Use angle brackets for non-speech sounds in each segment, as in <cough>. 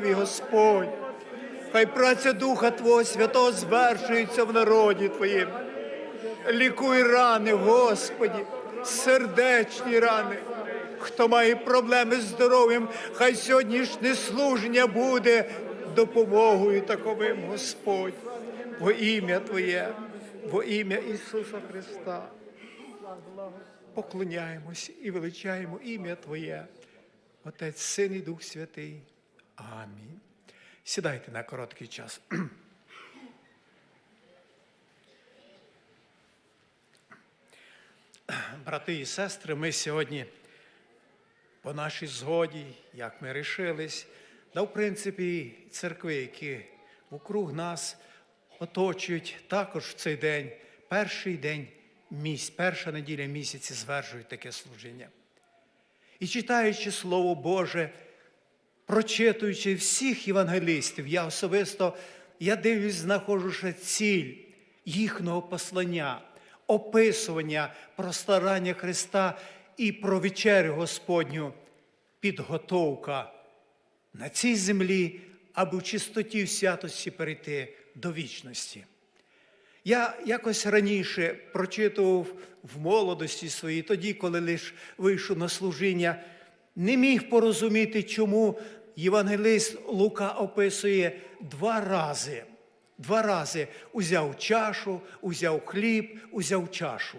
Твій Господь. Хай праця Духа Твого Святого звершується в народі Твоїм. Лікуй рани, Господі, сердечні рани. Хто має проблеми з здоров'ям, хай сьогоднішнє служення буде допомогою таковим, Господь, во ім'я Твоє, во ім'я Ісуса Христа. Поклоняємось і величаємо ім'я Твоє, Отець, Син і Дух Святий. Амінь. Сідайте на короткий час. <clears throat> Брати і сестри, ми сьогодні по нашій згоді, як ми рішились, да, в принципі, церкви, які вокруг нас оточують, також в цей день, перший день місяць, перша неділя місяці звершують таке служіння. І читаючи Слово Боже, прочитуючи всіх євангелістів, я особисто я дивлюсь, знаходжу ще ціль їхнього послання, описування про старання Христа і про вечерю Господню, підготовка на цій землі, аби в чистоті в святості перейти до вічності. Я якось раніше прочитував в молодості своїй, тоді, коли лише вийшов на служіння, не міг порозуміти, чому євангелист Лука описує два рази. Два рази узяв чашу, узяв хліб, узяв чашу.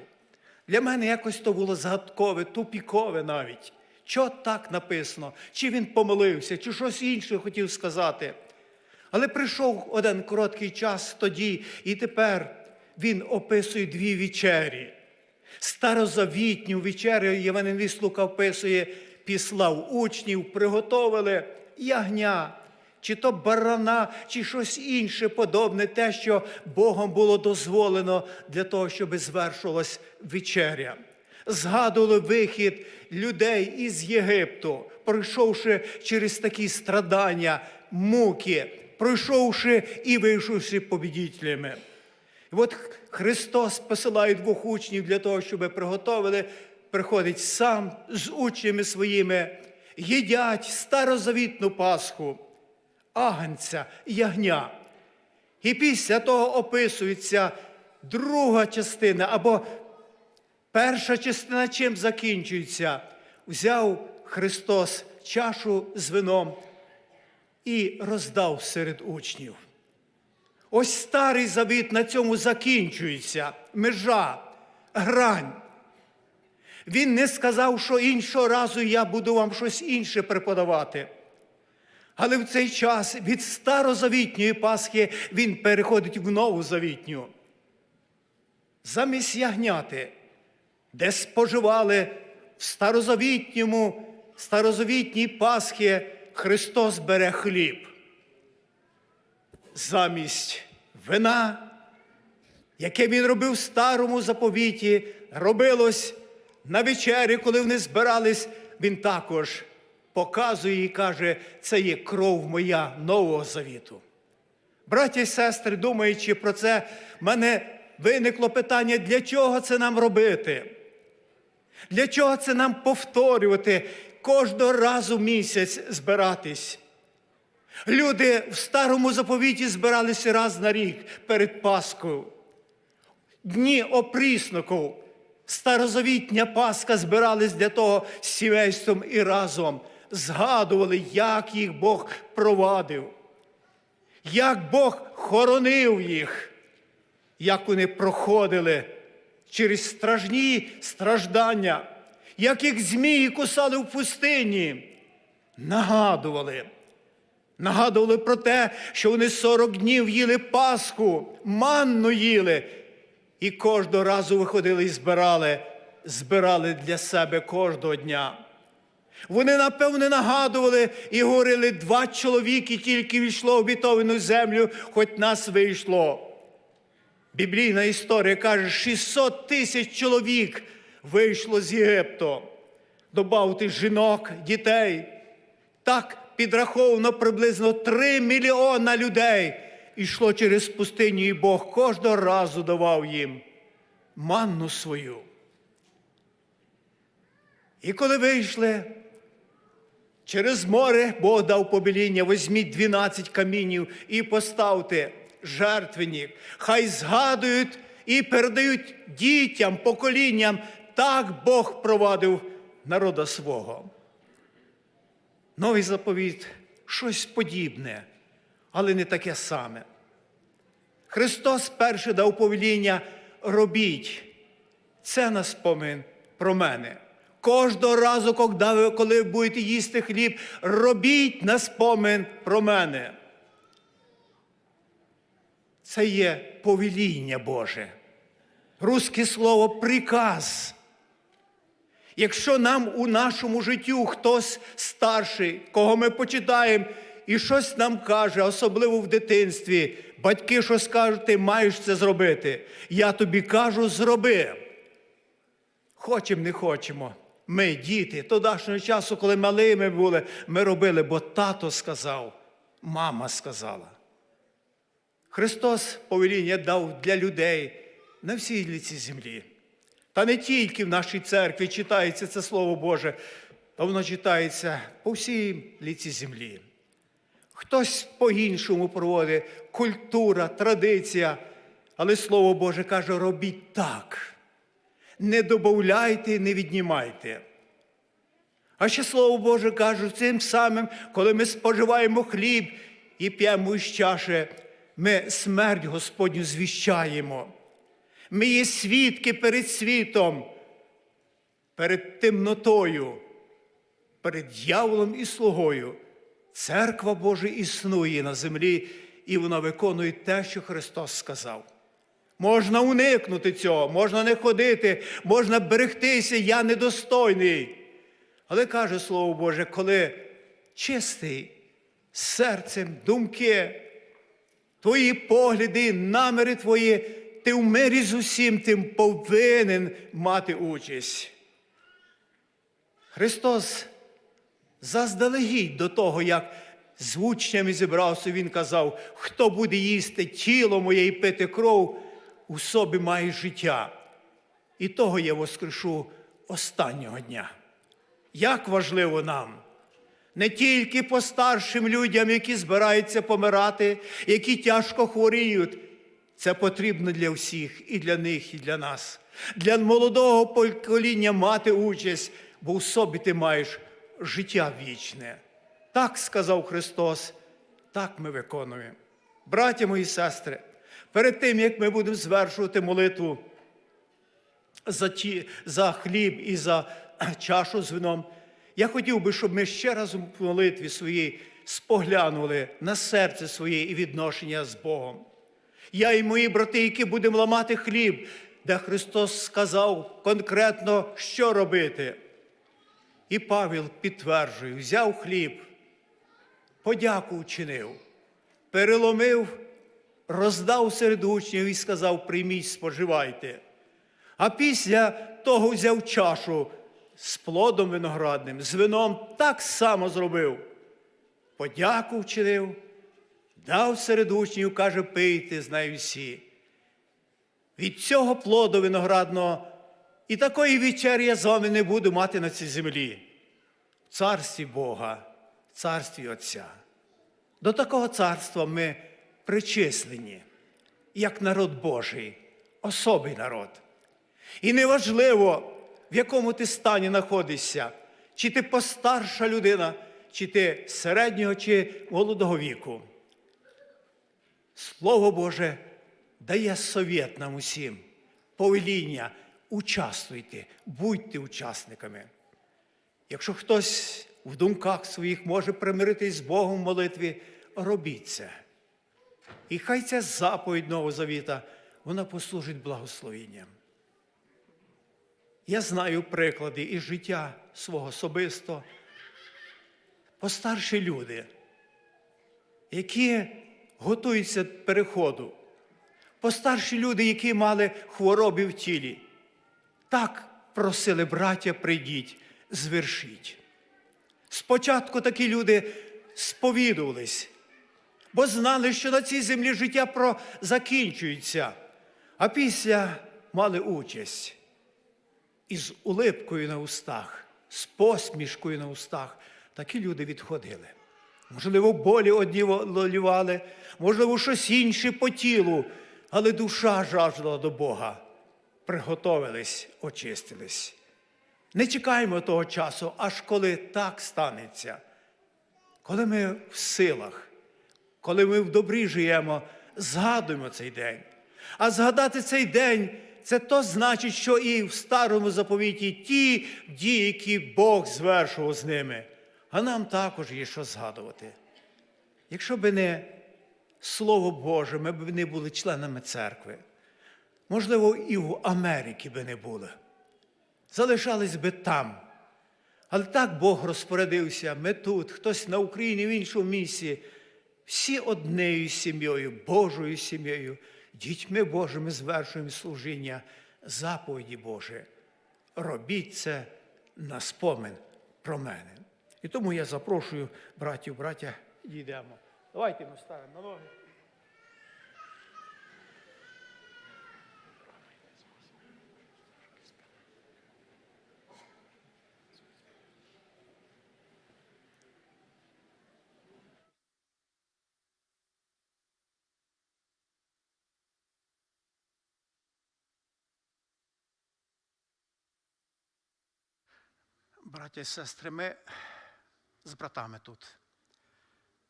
Для мене якось то було загадкове, тупікове навіть. Що так написано? Чи він помилився, чи щось інше хотів сказати. Але прийшов один короткий час тоді, і тепер він описує дві вечері. Старозавітню вечерю Євангеліст Лука описує, післав учнів, приготовили ягня, чи то барана, чи щось інше подобне, те, що Богом було дозволено для того, щоб звершилась вечеря. Згадували вихід людей із Єгипту, пройшовши через такі страдання, муки, пройшовши і вийшовши побідітелями. І от Христос посилає двох учнів для того, щоб приготовили, приходить сам з учнями своїми, їдять старозавітну Пасху, агнця, ягня. І після того описується друга частина, або перша частина чим закінчується. Взяв Христос чашу з вином і роздав серед учнів. Ось старий завіт на цьому закінчується, межа, грань. Він не сказав, що іншого разу я буду вам щось інше преподавати. Але в цей час від старозавітньої Пасхи він переходить в нову завітню. Замість ягняти, де споживали в старозавітньому, старозавітній Пасхі Христос бере хліб замість вина, яке він робив в старому заповіті, робилось на вечері, коли вони збирались, він також показує і каже, це є кров моя нового завіту. Браття і сестри, думаючи про це, в мене виникло питання, для чого це нам робити? Для чого це нам повторювати кожного разу місяць збиратись? Люди в старому заповіті збиралися раз на рік перед Паскою. Дні опрісників, старозавітня Пасха збирались для того з сімейством і разом, згадували, як їх Бог провадив, як Бог хоронив їх, як вони проходили через стражні страждання, як їх змії кусали в пустині, нагадували. Нагадували про те, що вони 40 днів їли Пасху, манну їли, і кожного разу виходили і збирали, збирали для себе кожного дня. Вони, напевне, нагадували і говорили, два чоловіки тільки війшло в обітовану землю, хоч нас вийшло. Біблійна історія каже, 600 тисяч чоловік вийшло з Єгипту. Добавити жінок, дітей. Так підраховано приблизно 3 мільйона людей йшло через пустиню, і Бог кожного разу давав їм манну свою. І коли вийшли, Через море Бог дав повеління, візьміть 12 камінів і поставте жертвенник. Хай згадують і передають дітям, поколінням. Так Бог провадив народа свого. Новий заповіт щось подібне, але не таке саме. Христос перше дав повеління робіть. Це на спомин про мене. Кожного разу, коли будете їсти хліб, робіть на спомин про мене. Це є повеління Боже. Русське слово приказ. Якщо нам у нашому життю хтось старший, кого ми почитаємо, і щось нам каже, особливо в дитинстві, батьки щось кажуть, ти маєш це зробити. Я тобі кажу, зроби. Хочемо, не хочемо. Ми, діти, тодашнього часу, коли малими були, ми робили, бо тато сказав, мама сказала. Христос повеління дав для людей на всій лиці землі. Та не тільки в нашій церкві читається це Слово Боже, та воно читається по всій ліці землі. Хтось по-іншому проводить культура, традиція, але Слово Боже каже, робіть так. Не добавляйте, не віднімайте. А ще Слово Боже каже, цим самим, коли ми споживаємо хліб і п'ємо із чаші, ми смерть Господню звіщаємо. Ми є свідки перед світом, перед темнотою, перед дьяволом і слугою. Церква Божа існує на землі, і вона виконує те, що Христос сказав. Можна уникнути цього, можна не ходити, можна берегтися, я недостойний. Але каже Слово Боже, коли чистий серцем, думки, твої погляди, наміри твої, ти в мирі з усім тим повинен мати участь. Христос заздалегідь до того, як з учнями зібрався, Він казав, хто буде їсти тіло моє і пити кров, у собі має життя. І того я воскрешу останнього дня. Як важливо нам не тільки по старшим людям, які збираються помирати, які тяжко хворіють. Це потрібно для всіх, і для них, і для нас. Для молодого покоління мати участь, бо в собі ти маєш життя вічне. Так сказав Христос, так ми виконуємо. Браття мої сестри, перед тим, як ми будемо звершувати молитву за, ті, за хліб і за чашу з вином, я хотів би, щоб ми ще раз у молитві своїй споглянули на серце своє і відношення з Богом. Я і мої брати, які будемо ламати хліб, де Христос сказав конкретно, що робити. І Павел підтверджує, взяв хліб, подяку вчинив, переломив, роздав серед учнів і сказав: прийміть, споживайте. А після того взяв чашу з плодом виноградним, з вином так само зробив. Подяку вчинив, дав серед учнів, каже, пийте з нею всі. Від цього плоду виноградного і такої вечері я з вами не буду мати на цій землі. В царстві Бога, в царстві Отця. До такого царства ми причислені, як народ Божий, особий народ. І неважливо, в якому ти стані знаходишся, чи ти постарша людина, чи ти середнього, чи молодого віку. Слово Боже дає совєт нам усім, повеління, участвуйте, будьте учасниками. Якщо хтось в думках своїх може примиритись з Богом в молитві, робіть це. І хай ця заповідь Нового Завіта, вона послужить благословенням. Я знаю приклади із життя свого особисто. Постарші люди, які готуються переходу, постарші люди, які мали хвороби в тілі, так просили браття, прийдіть, звершіть. Спочатку такі люди сповідувались, бо знали, що на цій землі життя про закінчується, а після мали участь із улипкою на устах, з посмішкою на устах, такі люди відходили. Можливо, болі одні волівали, можливо, щось інше по тілу, але душа жаждала до Бога. Приготовились, очистились. Не чекаємо того часу, аж коли так станеться. Коли ми в силах, коли ми в добрі живемо, згадуємо цей день. А згадати цей день це то значить, що і в старому заповіті ті дії, які Бог звершував з ними. А нам також є що згадувати. Якщо б не Слово Боже, ми б не були членами церкви. Можливо, і в Америці би не були. Залишались би там. Але так Бог розпорядився, ми тут, хтось на Україні, в іншому місці, всі однією сім'єю, Божою сім'єю, дітьми Божими звершуємо служіння, заповіді Божі. Робіть це на спомин про мене. І тому я запрошую братів, браття, йдемо. Давайте ми ставимо на ноги. Браття і сестри, ми з братами тут.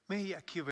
Ми, як і ви.